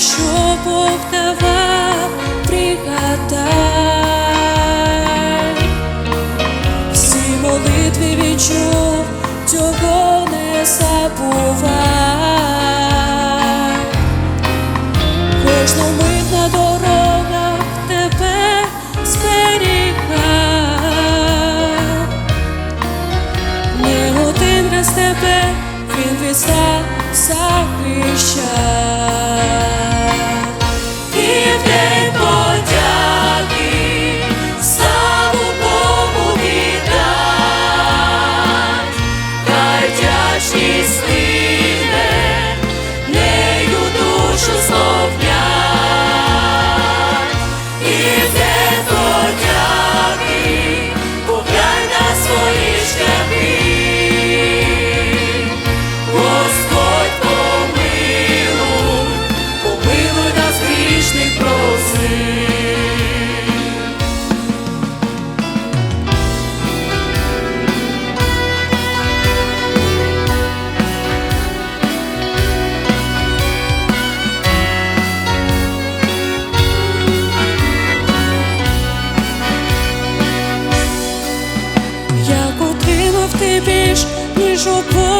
що Бог давав, пригадай, всі молитви відчув, цього не забувай, кожна митна дорога тебе зберіга. не один раз тебе він відстав захищав.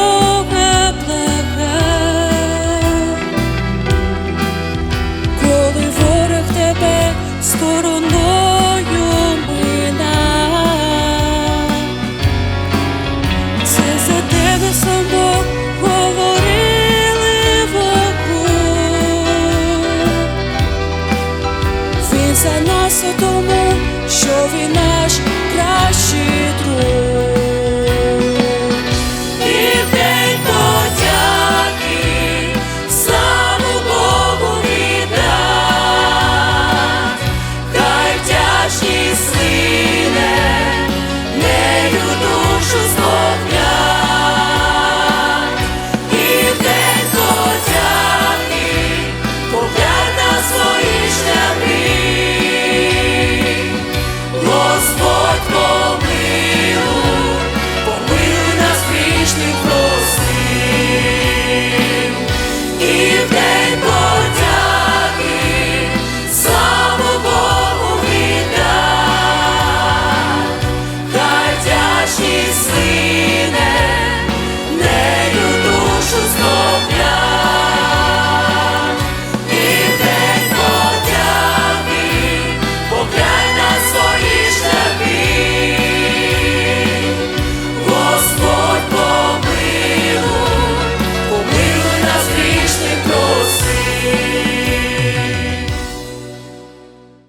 Oh.